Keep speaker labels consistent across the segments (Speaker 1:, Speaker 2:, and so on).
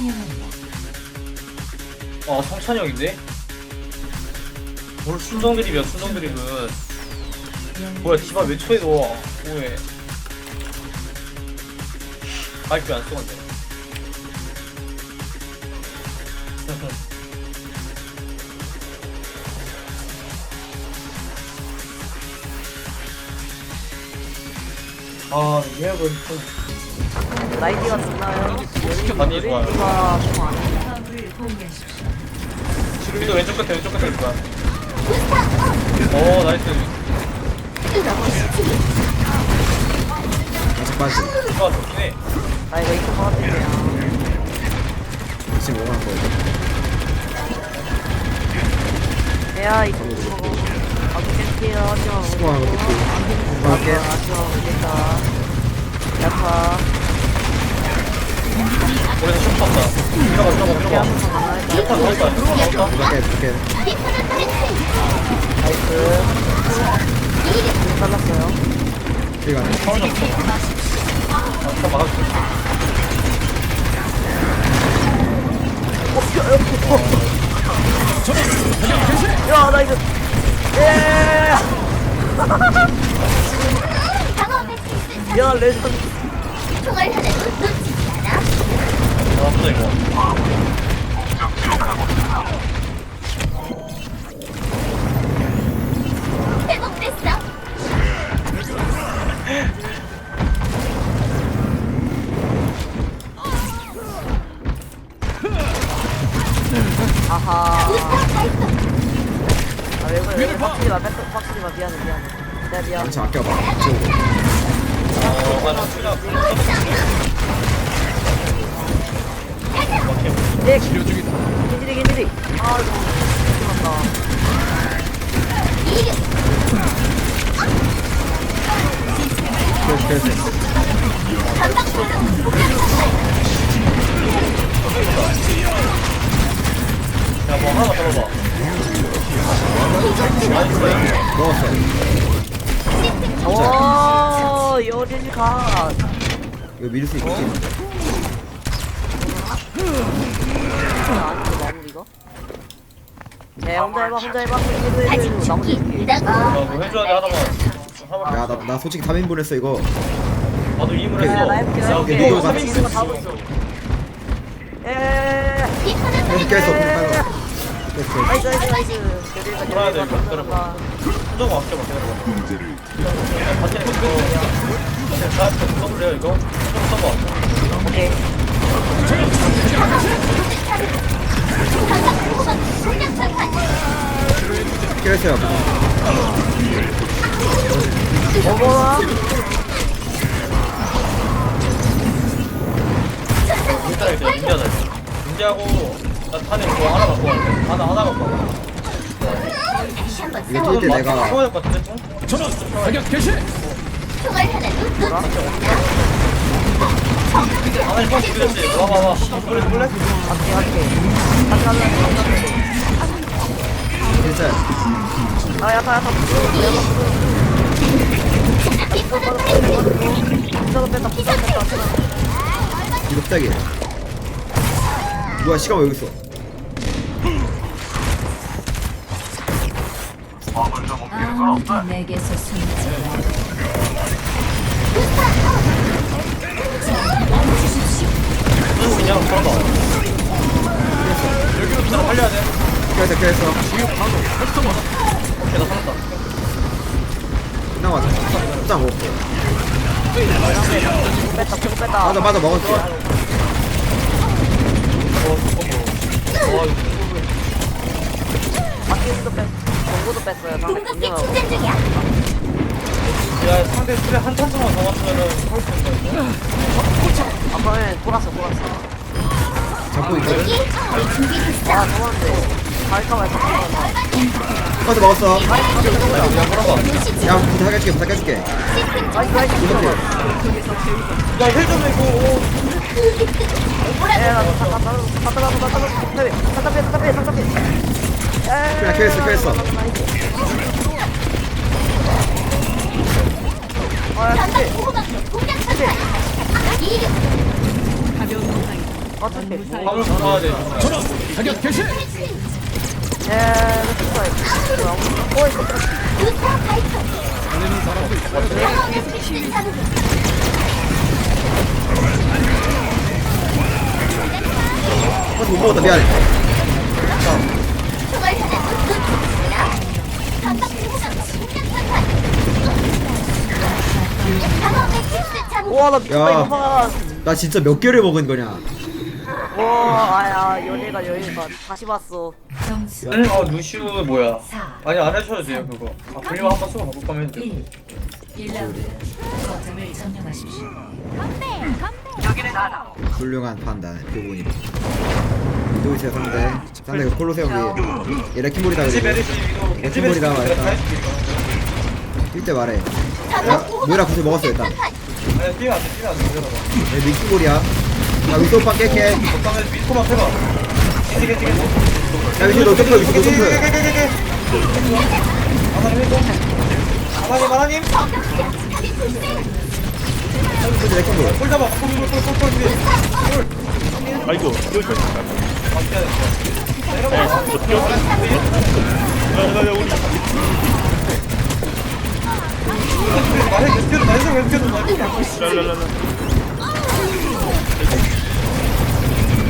Speaker 1: 환영합니다.
Speaker 2: 아 성찬형인데? 뭘 순정 드립이야 순정 드립은. 뭐야 디바 몇 초에 넣어 뭐해? 마이크 안 쏘는데 아 예약은 좀
Speaker 3: 나이디가 좋나요?
Speaker 2: 많이 좋아요
Speaker 3: 나이디가 좀안.
Speaker 2: 위도 왼쪽 끝에 왼쪽 끝에 거야 오 나이스
Speaker 4: 아직 빠지.
Speaker 2: 디바 좋긴
Speaker 3: 해나 이거 이쪽 받았대요.
Speaker 4: 지금 뭐할 거예요?
Speaker 3: 내가 이쪽 보고. 아, 깰게요. 하지마.
Speaker 4: 수고하고
Speaker 3: 아,
Speaker 4: 할게.
Speaker 3: 하지마. 모르겠다. 야파.
Speaker 2: 우리도 슛 쳤다 들어가 들어가 들어가 슈퍼 나왔다 슈퍼 나왔다
Speaker 4: 이렇게 이렇게.
Speaker 3: 나이스. 잘랐어요.
Speaker 4: 시간.
Speaker 2: 파울 좀 쳐. 아, 슈퍼 막아줄게
Speaker 3: 야, 나 이거. 예! 야, 레전.
Speaker 2: 나왔다 이거
Speaker 3: 아하. 아, 왜 그래? 왜 그래? 빡치지 마, 빡- 빡치지 마. 미안해, 미안해. 내가 미안.
Speaker 4: 한참 아껴봐. 지우고.
Speaker 2: 어 맞아 수작
Speaker 3: 네. 겐지리, 겐지리.
Speaker 4: 밀수 있겠지?
Speaker 3: 마무리가? 네, 혼자 해봐, 혼자 해봐. 해도 해도 나머지
Speaker 2: 해줘야 돼 하나만 하나만
Speaker 4: 야, 나, 나 솔직히 3인분 했어, 이거.
Speaker 2: 나도 2인분
Speaker 3: 야, 나
Speaker 2: 했어
Speaker 3: 해볼게,
Speaker 2: 나야
Speaker 3: 해볼게.
Speaker 2: 오케이
Speaker 4: 이거
Speaker 2: 이거
Speaker 4: 같이
Speaker 2: 3인분
Speaker 3: 이거 다 하고 있어. 예.
Speaker 4: 계속 깼어, 빨리. 계속 깼어.
Speaker 3: 나이스, 나이스, 나이스. 여리가,
Speaker 2: 돌아야 돼, 이거.
Speaker 3: 들어가.
Speaker 2: 순정 아껴봐 기다려봐 야 반대 이거 그냥 나한테 써볼래요 이거? 순정 써봐
Speaker 3: 오케이. 어머나.
Speaker 2: 일단 이제 문제하자 문제하고 나 탄에 그거 하나 갖고 와 하나 하나 갖고 와
Speaker 4: 이거 뛸때 내가
Speaker 2: 써야 될것 같은데? 응?
Speaker 5: 전원 사격 개시
Speaker 2: 하나 와봐봐 볼래 볼래?
Speaker 3: 할게, 할게. 같이 가자, 같이 가자.
Speaker 4: 진짜
Speaker 3: 아, 야타, 야타. 부자도 뺐다, 부자도 뺐다.
Speaker 4: 이거 부탁이. 뭐야, 시간 왜 여기 있어?
Speaker 1: 아무도 내게서 숨지 마.
Speaker 2: 그냥 걸어봐 여기로 그냥 살려야 돼
Speaker 4: 깼어, 깼어.
Speaker 2: 오케이 나 살았다
Speaker 4: 왔어. 짱 먹었어.
Speaker 3: 뺐다, 뺐다, 뺐다.
Speaker 4: 맞아, 맞아, 먹었어.
Speaker 2: 어 잠깐만 와 이거
Speaker 3: 바퀴도 뺐, 정보도 뺐어요. 상대 공격하고.
Speaker 2: 야 상대 술에 한더 맞추면은 서울 텐데 이거
Speaker 3: 아, 그러면 돌았어, 돌았어.
Speaker 4: 잡고 있거든?
Speaker 3: 아, 좋았는데. 갈까 말까.
Speaker 4: 카드 먹었어.
Speaker 2: 야 걸어봐
Speaker 4: 야, 부탁 해줄게, 부탁 해줄게.
Speaker 3: 나이스, 나이스.
Speaker 2: 야힐좀 내고
Speaker 3: 에, 나 갖다, 갖다, 갖다, 갖다, 갖다, 갖다, 빼, 갖다 빼, 갖다 빼, 갖다 빼. 에,
Speaker 4: 그냥 켜있어, 켜있어.
Speaker 3: 아, 야, 근데. 어차피
Speaker 2: 화물 돌아야
Speaker 3: 돼어 이거
Speaker 4: 어, 못 먹었다 미안해
Speaker 3: 와나 미쳤다
Speaker 4: 야. 나 진짜 몇 개를 먹은 거냐?
Speaker 3: 와 아야 연예가 연예가 다시 봤어
Speaker 1: 점수
Speaker 2: 아니 아 루시우 뭐야?
Speaker 1: 4
Speaker 2: 아니 안 해줘도 돼요 그거. 아 불리면 한번 쓰고 바꿀 거면
Speaker 1: 돼1 1라운드 거점을 점령하십시오
Speaker 4: 훌륭한 판단 교본이다 위도 있어요 상대 상대 그 콜로세움 위에. 얘 레킹볼이다
Speaker 2: 겐지
Speaker 4: 그리고
Speaker 2: 베리시 위도 겐지
Speaker 4: 말했다. 뛸때 말해. 야 모이라 구슬 먹었어 일단.
Speaker 2: 아니 뛰면 안돼 뛰면 안돼. 기다려봐
Speaker 4: 얘 믹스볼이야. 야 위도 오빠 깨게
Speaker 2: 미스코만 겐지 겐지
Speaker 4: 야 위도 너 점프 위도 너 점프
Speaker 2: 해줘 하나님 하나님
Speaker 4: 근데 레킹볼
Speaker 2: 볼 잡아 뒤에
Speaker 5: 아이고. 이거 이거
Speaker 2: 아 뛰어야 돼 내려가
Speaker 5: 야야 야 우리
Speaker 2: 말해 계속 뛰어도 말해 왜 뛰어도 말해
Speaker 5: 랄랄랄라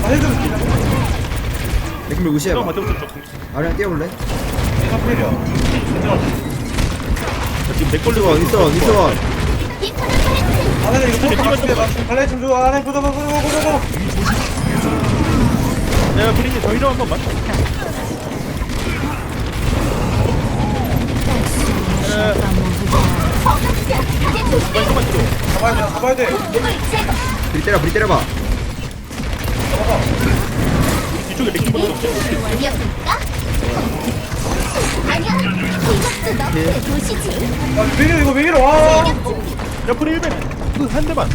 Speaker 2: 말해 좀
Speaker 4: 레킹볼 무시해봐.
Speaker 5: 형
Speaker 4: 아리랑 뛰어볼래?
Speaker 2: 내가 필이야
Speaker 5: 지금 내 걸로
Speaker 4: 위스원 위스원 위스원
Speaker 2: 하나님 이거 좀 맞추게 맞추 발레 좀줘 하나님 보자 보자 보자 보자
Speaker 5: 내가 그린이 더 이름 한번 맞춰.
Speaker 2: 잡아야 돼 잡아야 돼.
Speaker 4: 브리 때려 브리 때려봐
Speaker 5: 이쪽에 레킹 버튼 없지
Speaker 2: 아 밀려 이거 왜 이러 와.
Speaker 5: 옆으로 1배. 그 한 대만.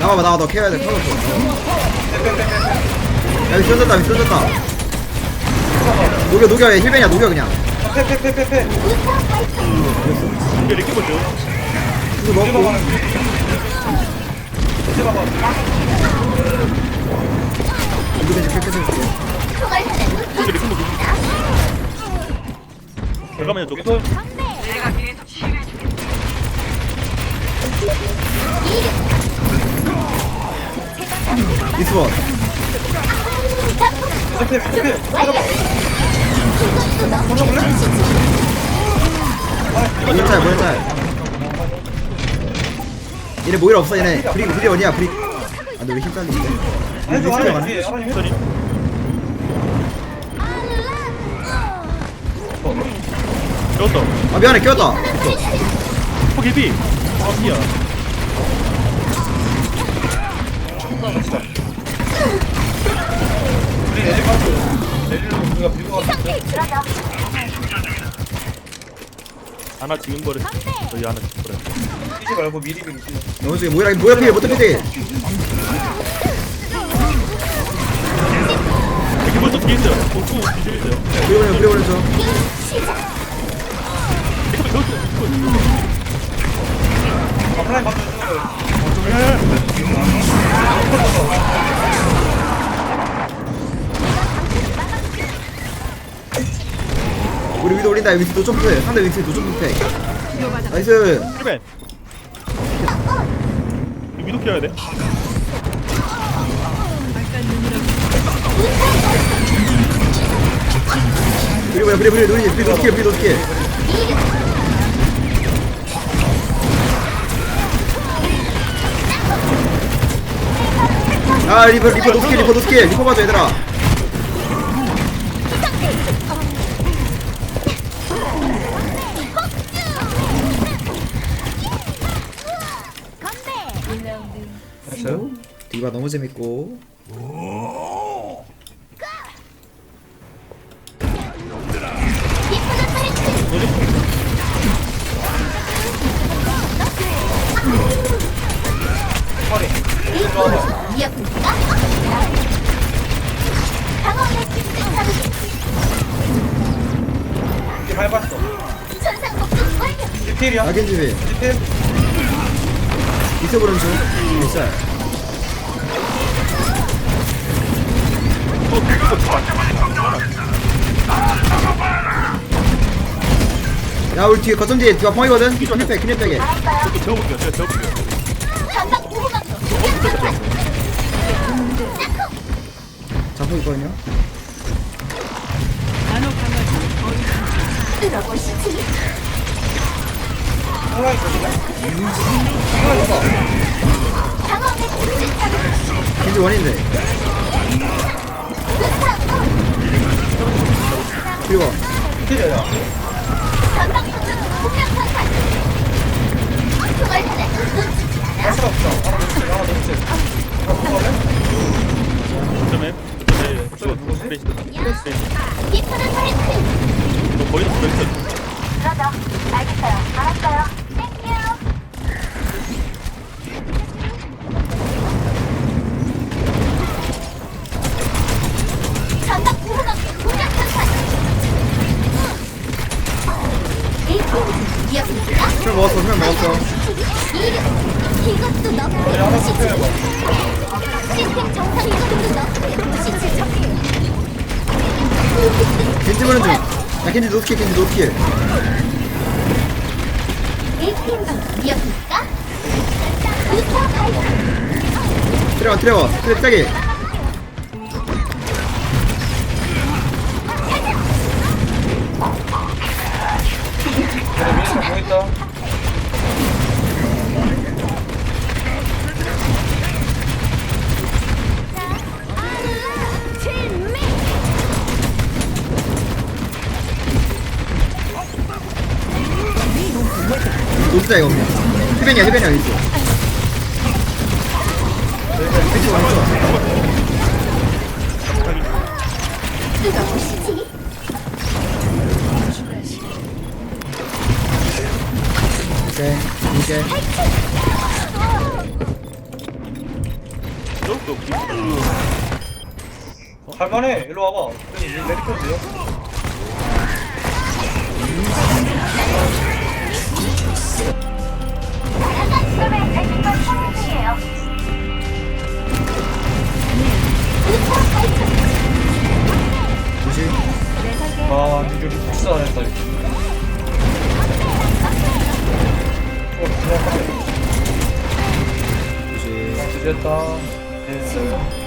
Speaker 4: 나와봐 나와 너 케어해야 돼. 터졌어 야 위스 던졌다 위스 던졌다. 녹여 녹여. 얘 힐벤이야 녹여 그냥.
Speaker 2: 패패패패패.
Speaker 5: 이게 레킹 버튼
Speaker 4: 이거 먹고.
Speaker 2: 이제 봐봐
Speaker 4: 이거
Speaker 5: 이게 레킹 버튼 잠깐만요 저
Speaker 2: 위도
Speaker 4: 위스원
Speaker 2: 패패 패패 잡아
Speaker 4: 모일짤 얘네 모일 없어 얘네 브리 브리 어디야 브리 아너 왜 힘 딸리는데
Speaker 2: 해줘 해줘
Speaker 4: 아 미안해 꼈다
Speaker 5: 포기 비 아니야
Speaker 2: 우리 내일 가서 내일로 우리가 빌고 가서
Speaker 5: 하나 지운 거를 저희 하나 지운 거를
Speaker 2: 뛰지 말고 미리
Speaker 4: 너무 중에 모이라 모이라 피해? 못해 피해
Speaker 5: 뒤에 있어요 복구 뒤에 있어요
Speaker 2: 맞춰 주는 거
Speaker 4: 우리 위도 올린다. 노 점프해 상대 노 점프해 나이스.
Speaker 5: 1배 위도 키워야 돼
Speaker 4: 보내 브리 브리 노리 브리 노스킬 브리 노스킬 아 리퍼 리퍼 노스킬 리퍼 노스킬 리퍼 봐줘 얘들아? 디바 너무 재밌고
Speaker 2: 밟았어. 디필이야.
Speaker 4: 낙인 집이
Speaker 2: 디필.
Speaker 4: 이세보는 중 일살 야 우리 뒤에 거점 뒤가 펑이거든 키네백 키네백에
Speaker 5: 저볼게요 제가 저볼게요
Speaker 4: 장풍 있거든요 겐지 원인데. 그리고
Speaker 2: 피해야. 할
Speaker 4: 술 먹었어 술 먹었어
Speaker 6: 이것도.
Speaker 2: 피해봐.
Speaker 6: 시스템 정상 이것도 도시지.
Speaker 4: 겐지 보는 중야 겐지 노스킬 겐지 노스킬. 트레워 트레워 트레 짜기
Speaker 2: 그래, 있다.
Speaker 4: 노스다 이거 힐벤이야 힐벤이야 겐지 겐지 원했어
Speaker 6: 뜯어보시지.
Speaker 4: 오케이
Speaker 5: 우리
Speaker 2: 할만해. 일로 와봐. 메디컬드요? 아, 했다. 이거. 어, 지렸다. 네.